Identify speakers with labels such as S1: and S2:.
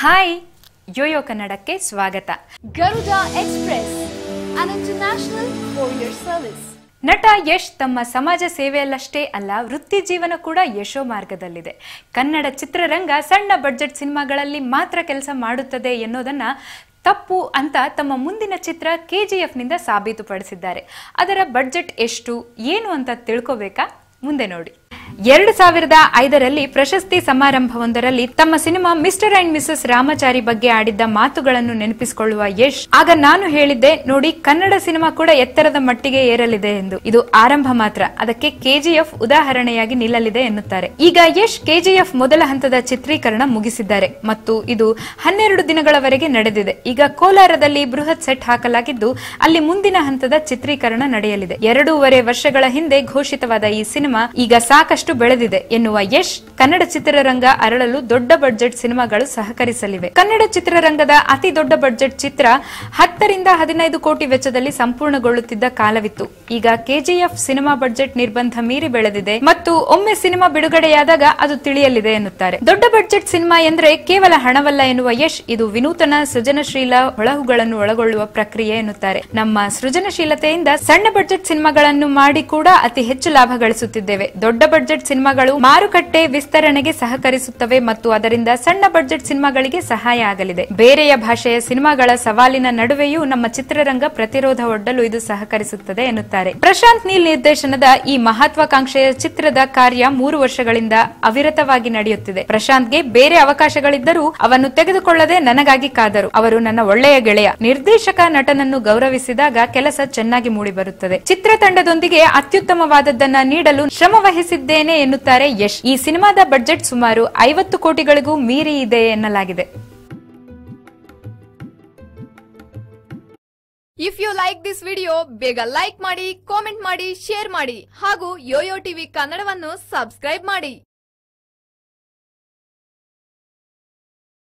S1: Hi yo yo ಕನ್ನಡಕ್ಕೆ ಸ್ವಾಗತ.
S2: Garuda express international service.
S1: ನಟ ಯಶ್ ತಮ್ಮ ಸಮಾಜ ಸೇವೆಯಲ್ಲಷ್ಟೇ ಅಲ್ಲ ವೃತ್ತಿ ಜೀವನ ಕೂಡ ಯಶೋ ಮಾರ್ಗದಲ್ಲಿದೆ. ಕನ್ನಡ ಚಿತ್ರರಂಗ ಸಣ್ಣ ಬಡ್ಜೆಟ್ ಸಿನಿಮಾಗಳಲ್ಲಿ ಮಾತ್ರ ಕೆಲಸ ಮಾಡುತ್ತದೆ ಎನ್ನುವುದನ್ನ ತಪ್ಪು ಅಂತ ತಮ್ಮ ಮುಂದಿನ ಚಿತ್ರ ಕೆಜಿಎಫ್ನಿಂದ ಸಾಬೀತುಪಡಿಸಿದ್ದಾರೆ. ಅದರ ಬಡ್ಜೆಟ್ ಎಷ್ಟು ಏನು ಅಂತ ತಿಳ್ಕೋಬೇಕಾ? ಮುಂದೆ ನೋಡಿ. ಎರಡು ಸಾವಿರದ ಐದರಲ್ಲಿ ಪ್ರಶಸ್ತಿ ಸಮಾರಂಭವೊಂದರಲ್ಲಿ ತಮ್ಮ cinema mister and missus Ramachari ಬಗ್ಗೆ ಆಡಿದ್ದ ಮಾತುಗಳನ್ನು ನೆನಪಿಸಿಕೊಳ್ಳುವ ಯಶ್. ಆಗ ನಾನು ಹೇಳಿದ್ದೆ, ನೋಡಿ, ಕನ್ನಡ ಸಿನಿಮಾ ಕೂಡ ಎತ್ತರದ ಮಟ್ಟಿಗೆ ಏರಲಿದೆ ಎಂದು. ಇದು ಆರಂಭ ಮಾತ್ರ. ಅದಕ್ಕೆ ಕೆಜಿಎಫ್ ಉದಾಹರಣೆಯಾಗಿ ನಿಲ್ಲಲಿದೆ ಎನ್ನುತ್ತಾರೆ. ಈಗ ಯಶ್ ಕೆಜಿಎಫ್ ಮೊದಲ ಹಂತದ ಚಿತ್ರೀಕರಣ ಮುಗಿಸಿದ್ದಾರೆ. ಮತ್ತು ಇದು ಹನ್ನೆರಡು ದಿನಗಳವರೆಗೆ ನಡೆದಿದೆ. ಈಗ ಕೋಲಾರದಲ್ಲಿ ಬೃಹತ್ ಸೆಟ್ ಹಾಕಲಾಗಿದ್ದು, ಅಲ್ಲಿ ಮುಂದಿನ ಹಂತದ ಚಿತ್ರೀಕರಣ ನಡೆಯಲಿದೆ. ಎರಡೂವರೆ ವರ್ಷಗಳ ಹಿಂದೆ ಘೋಷಿತವಾದ ಈ ಸಿನಿಮಾ ಈಗ ಸಾಕಷ್ಟು ಬೆಳೆದಿದೆ ಎನ್ನುವ ಯಶ್ ಕನ್ನಡ ಚಿತ್ರರಂಗ ಅರಳಲು ದೊಡ್ಡ ಬಡ್ಜೆಟ್ ಸಿನಿಮಾಗಳು ಸಹಕರಿಸಲಿವೆ. ಕನ್ನಡ ಚಿತ್ರರಂಗದ ಅತಿ ದೊಡ್ಡ ಬಡ್ಜೆಟ್ ಚಿತ್ರ ಹತ್ತರಿಂದ ಹದಿನೈದು ಕೋಟಿ ವೆಚ್ಚದಲ್ಲಿ ಸಂಪೂರ್ಣಗೊಳ್ಳುತ್ತಿದ್ದ ಕಾಲವಿತ್ತು. ಈಗ ಕೆಜಿಎಫ್ ಸಿನಿಮಾ ಬಡ್ಜೆಟ್ ನಿರ್ಬಂಧ ಮೀರಿ ಬೆಳೆದಿದೆ ಮತ್ತು ಒಮ್ಮೆ ಸಿನಿಮಾ ಬಿಡುಗಡೆಯಾದಾಗ ಅದು ತಿಳಿಯಲಿದೆ ಎನ್ನುತ್ತಾರೆ. ದೊಡ್ಡ ಬಡ್ಜೆಟ್ ಸಿನಿಮಾ ಎಂದ್ರೆ ಕೇವಲ ಹಣವಲ್ಲ ಎನ್ನುವ ಯಶ್ ಇದು ವಿನೂತನ ಸೃಜನಶೀಲ ಹೊಳಹುಗಳನ್ನು ಒಳಗೊಳ್ಳುವ ಪ್ರಕ್ರಿಯೆ ಎನ್ನುತ್ತಾರೆ. ನಮ್ಮ ಸೃಜನಶೀಲತೆಯಿಂದ ಸಣ್ಣ ಬಡ್ಜೆಟ್ ಸಿನಿಮಾಗಳನ್ನು ಮಾಡಿ ಕೂಡ ಅತಿ ಹೆಚ್ಚು ಲಾಭ ಗಳಿಸುತ್ತಿದ್ದೇವೆ. ದೊಡ್ಡ ಬಡ್ಜೆಟ್ ಸಿನಿಮಾಗಳು ಮಾರುಕಟ್ಟೆ ವಿಸ್ತರಣೆಗೆ ಸಹಕರಿಸುತ್ತವೆ ಮತ್ತು ಅದರಿಂದ ಸಣ್ಣ ಬಜೆಟ್ ಸಿನಿಮಾಗಳಿಗೆ ಸಹಾಯ ಆಗಲಿದೆ. ಬೇರೆಯ ಭಾಷೆಯ ಸಿನಿಮಾಗಳ ಸವಾಲಿನ ನಡುವೆಯೂ ನಮ್ಮ ಚಿತ್ರರಂಗ ಪ್ರತಿರೋಧ ಒಡ್ಡಲು ಇದು ಸಹಕರಿಸುತ್ತದೆ ಎನ್ನುತ್ತಾರೆ. ಪ್ರಶಾಂತ್ ನೀಲ್ ನಿರ್ದೇಶನದ ಈ ಮಹತ್ವಾಕಾಂಕ್ಷೆಯ ಚಿತ್ರದ ಕಾರ್ಯ ಮೂರು ವರ್ಷಗಳಿಂದ ಅವಿರತವಾಗಿ ನಡೆಯುತ್ತಿದೆ. ಪ್ರಶಾಂತ್ಗೆ ಬೇರೆ ಅವಕಾಶಗಳಿದ್ದರೂ ಅವನ್ನು ತೆಗೆದುಕೊಳ್ಳದೆ ನನಗಾಗಿ ಕಾದರು. ಅವರು ನನ್ನ ಒಳ್ಳೆಯ ಗೆಳೆಯ. ನಿರ್ದೇಶಕ ನಟನನ್ನು ಗೌರವಿಸಿದಾಗ ಕೆಲಸ ಚೆನ್ನಾಗಿ ಮೂಡಿಬರುತ್ತದೆ. ಚಿತ್ರತಂಡದೊಂದಿಗೆ ಅತ್ಯುತ್ತಮವಾದದ್ದನ್ನ ನೀಡಲು ಶ್ರಮ ಎನ್ನುತ್ತಾರೆ ಯಶ್. ಈ ಸಿನಿಮಾದ ಬಡ್ಜೆಟ್ ಸುಮಾರು ಐವತ್ತು ಕೋಟಿಗಳಿಗೂ ಮೀರಿ ಇದೆ ಎನ್ನಲಾಗಿದೆ.
S2: If you like this video ಬೇಗ ಲೈಕ್ ಮಾಡಿ ಕಾಮೆಂಟ್ ಮಾಡಿ ಶೇರ್ ಮಾಡಿ ಹಾಗೂ ಯೋಯೋ ಟಿವಿ ಕನ್ನಡವನ್ನು ಸಬ್ಸ್ಕ್ರೈಬ್ ಮಾಡಿ.